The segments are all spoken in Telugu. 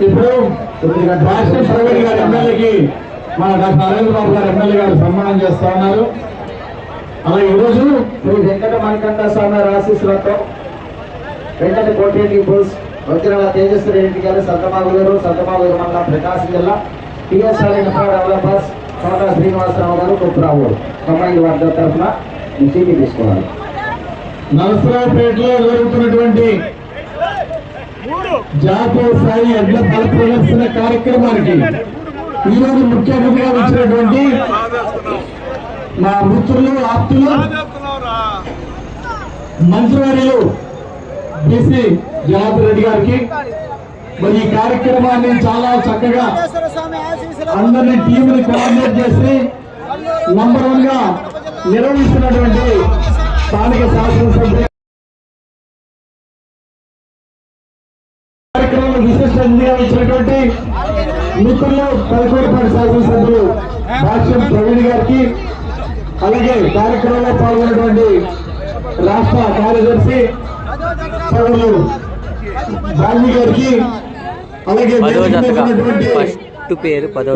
ఇప్పుడు రాష్ట్ర ప్రవీణ్ గారి ఎమ్మెల్యేకి మన డాక్టర్ అరవింద్ బాబు గారు ఎమ్మెల్యే గారు సన్మానం చేస్తా ఉన్నారు. అలాగే ఈరోజు శ్రీ వెంకట మణికంఠ స్వామి ఆశీస్సులతో వెంకట కోటిరెడ్డి బోస్ వజ్రాల తేజస్వి రెడ్డి గారు సంతమాగులూరు సంతమాగులూరు మండలం ప్రకాశం జిల్లా PSR infra developers Kota Srinivasa Rao గారు కుప్రావు తొమ్మిది వారి తరఫున ఈ సీటీ నరసరావుపేటలో జరుగుతున్నటువంటి జాతీయ స్థాయి ఎడ్ల బల ప్రదర్శన కార్యక్రమానికి ఈరోజు ముఖ్య అతిథిగా వచ్చినటువంటి మా మిత్రులు ఆప్తులు మంత్రివర్యులు బీసీ జనార్దన్ రెడ్డి గారికి. మరి ఈ కార్యక్రమాన్ని చాలా చక్కగా అందరినీ టీంని కోఆర్డినేట్ చేసి నంబర్ వన్గా నిర్వహిస్తున్నటువంటి స్థానిక శాసనసభ్యులు కార్యక్రమంలో విశిష్ట అతిథిగా ఇచ్చినటువంటి మిత్రులు పదకొండుపాటి శాసనసభ్యులు భాష్యం ప్రవీణ్ గారికి అలాగే కార్యక్రమంలో పాల్గొన్నటువంటి రాష్ట్ర కార్యదర్శి సభ్యులు గాంధీ గారికి అలాగే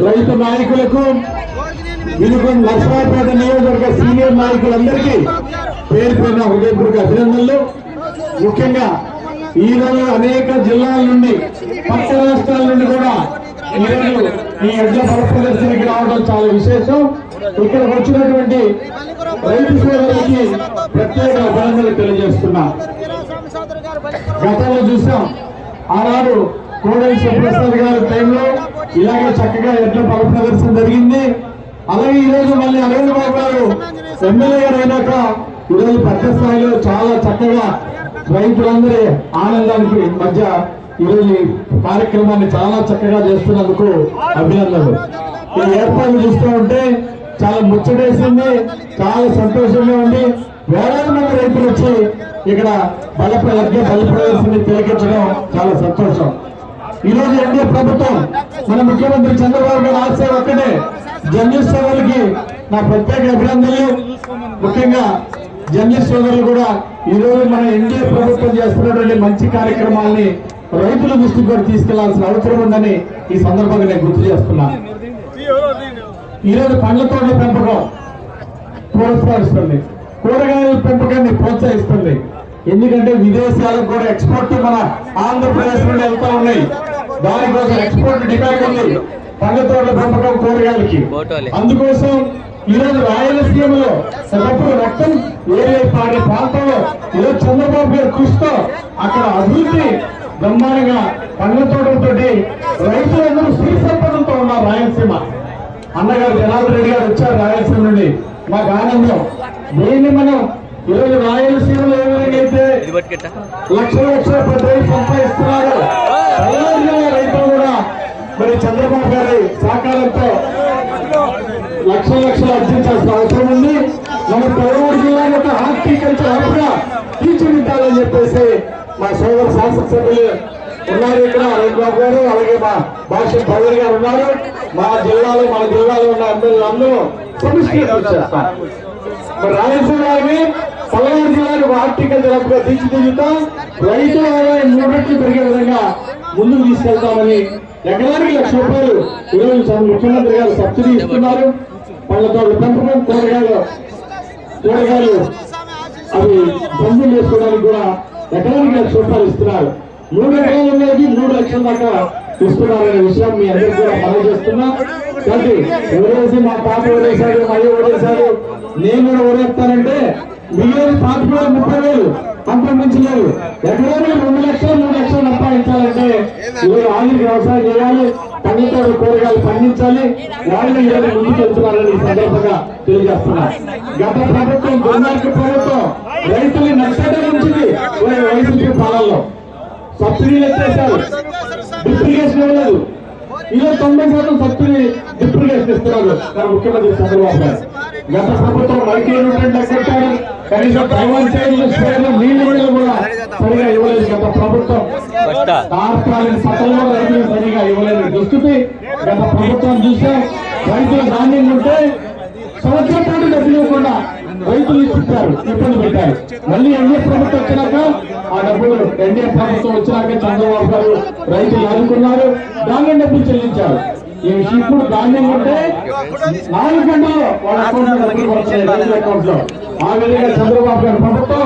రైతు నాయకులకు వినుకొండ నర్సరావుపేట నియోజకవర్గ సీనియర్ నాయకులందరికీ పేరు పేరున హృదయపూర్వక అభినందనలు. ముఖ్యంగా ఈ అనేక జిల్లాల నుండి పక్క రాష్ట్రాల నుండి కూడా ఈ ఈ ఎడ్ల బల ప్రదర్శనకి రావడం చాలా విశేషం. ఇక్కడ వచ్చినటువంటి రైతు సోదరులకి ప్రత్యేక అభినందనలు తెలియజేస్తున్నా. గతంలో చూసాం ఆనాడు కోడలి శివప్రసాద్ గారి టైంలో ఇలాగే చక్కగా ఎడ్ల బల ప్రదర్శన జరిగింది. అలాగే ఈ రోజు మళ్ళీ అరవింద్ బాబు గారు ఎమ్మెల్యే గారు అయినాక ఈరోజు పెద్ద స్థాయిలో చాలా చక్కగా రైతులందరి ఆనందానికి మధ్య ఈరోజు కార్యక్రమాన్ని చాలా చక్కగా చేస్తున్నందుకు అభినందనలు. ఈ ఏర్పాట్లు చూస్తూ ఉంటే చాలా ముచ్చటేసింది చాలా సంతోషంగా ఉంది. వేలాది మంది రైతులు వచ్చి ఇక్కడ బల ప్రదర్శన బల ప్రదర్శన తిలకించడం చాలా సంతోషం. ఈ రోజు ఎన్డీఏ ప్రభుత్వం మన ముఖ్యమంత్రి చంద్రబాబు గారు ఆశయం ఒక్కటే జర్నలిస్ట్ సభలకి నా ప్రత్యేక అభినందనలు. ముఖ్యంగా జర్నలిస్ట్ సోదరులు కూడా ఈ రోజు మన ఎన్డీఏ ప్రభుత్వం చేస్తున్నటువంటి మంచి కార్యక్రమాల్ని రైతుల దృష్టికి కూడా తీసుకెళ్ళాల్సిన అవసరం ఉందని ఈ సందర్భంగా నేను గుర్తు చేస్తున్నా. ఈ రోజు పండ్ల తోటల పెంపకం ప్రోత్సహిస్తుంది. కూరగాయల పెంపకాన్ని ప్రోత్సహిస్తుంది. ఎందుకంటే విదేశాలకు కూడా ఎక్స్పోర్ట్ మన ఆంధ్రప్రదేశ్ నుండి వెళ్తా ఉన్నాయి. దానికోసం ఎక్స్పోర్ట్ డిమాండ్ ఉంది పండ్ల తోటల పెంపకం కూరగాయలకి. అందుకోసం ఈరోజు రాయలసీమలో ఒకప్పుడు రక్తం ఏరియా పాడే ప్రాంతంలో? ఈరోజు చంద్రబాబు గారి కృషితో అక్కడ అభివృద్ధి బ్రహ్మాండంగా పండ్ల తోటలతో రైతులందరూ శ్రీ సంపదలతో ఉన్నారు రాయలసీమ. అన్నగారు జనార్దన్ రెడ్డి గారు వచ్చారు రాయలసీమ నుండి. మాకు ఆనందం దీన్ని మనం ఈరోజు రాయలసీమలో ఏ పట్టుకెట్ట? లక్షల లక్షల పద్ధతి సంపాదిస్తున్నారు. జిల్లాను జిల్లాలో ఒక హార్టికల్చర్ హబ్గా తీర్చిదిద్దాలని చెప్పేసి మా సోదర శాసనసభ్యులు ఉన్నారు ఇక్కడ. బాబు గారు అలాగే మా భాష పవన్ గారు ఉన్నారు. మా జిల్లాలో మన జిల్లాలో ఉన్న ఎమ్మెల్యేలు అందరూ సమిష్టి మరి రాయలసీమ వారిని పల్నాడు జిల్లాకు హార్టికల్చర్ హబ్గా తీర్చిదిద్దుతాం రైతుల ఆదాయం మూడు రెట్లు పెరిగే విధంగా ముందుకు తీసుకెళ్తామని ఎకరానికి లక్ష రూపాయలు ఈరోజు ముఖ్యమంత్రి గారు సబ్సిడీ ఇస్తున్నారు. పళ్ళ తోట పెంపకం కూరగాయలు కూరగాయలు అవి పంపిణీ చేసుకోవడానికి కూడా ఎకరానికి లక్ష రూపాయలు ఇస్తున్నారు. మూడు ఎకరాలు ఉన్నాయి మూడు లక్షల దాకా ఇస్తున్నారనే విషయం మీ అందరికీ కూడా మనం చేస్తున్నా. కాబట్టి ఎవరేసి మా పాప ఓడేశాడు మళ్ళీ ఓడేశాడు నేను కూడా ఓడేస్తానంటే మిగిలిన పాప కూడా ముప్పై వేలు అంతకుమించి లేదు. ఎకరానికి రెండు లక్షలు మూడు లక్షలు సంపాదించాలంటే ఈరోజు ఆధునిక వ్యవసాయం చేయాలి. పండితో కూరగాయలు పండించాలి. వాళ్ళని ఈరోజు ముందుకు వెళ్తున్నారని ఈ సందర్భంగా తెలియజేస్తున్నారు గత ప్రభుత్వం దుర్మార్గ ప్రభుత్వం రైతుల్ని నష్టం ఉంచింది వైసీపీ పాలనలో సబ్సిడీలు ఎత్తేసారు డిప్రిగేషన్ ఇవ్వలేదు. ఈరోజు తొంభై శాతం సబ్సిడీ డిప్రిగేషన్ ఇస్తున్నారు. మన ముఖ్యమంత్రి చంద్రబాబు గారు. గత ప్రభుత్వం మైక్రో న్యూట్రెంట్ కనీసం తైవాన్ చైర్లు స్పేర్లు నీళ్ళు కూడా సరిగా ఇవ్వలేదు గత ప్రభుత్వం. ఫస్ట్ గత ప్రభుత్వం చూస్తే రైతులు ధాన్యం ఉంటే సంవత్సరం పాటు డబ్బులు ఇవ్వకుండా రైతులు ఇచ్చిస్తారు ఇబ్బంది పెట్టారు. మళ్ళీ ఎన్డీఏ ప్రభుత్వం వచ్చినాక ఆ డబ్బులు ఎన్డీఏ ప్రభుత్వం వచ్చినాక చంద్రబాబు గారు రైతులు ఆదుకున్నారు ధాన్యం డబ్బులు చెల్లించారు. ఈ విషయం ఇప్పుడు ధాన్యం ఉంటే నాలుగు గంటల్లో వాళ్ళ అకౌంట్లో డబ్బులు పడుతున్నాయి రైతుల అకౌంట్లో ఆ విధంగా చంద్రబాబు గారి ప్రభుత్వం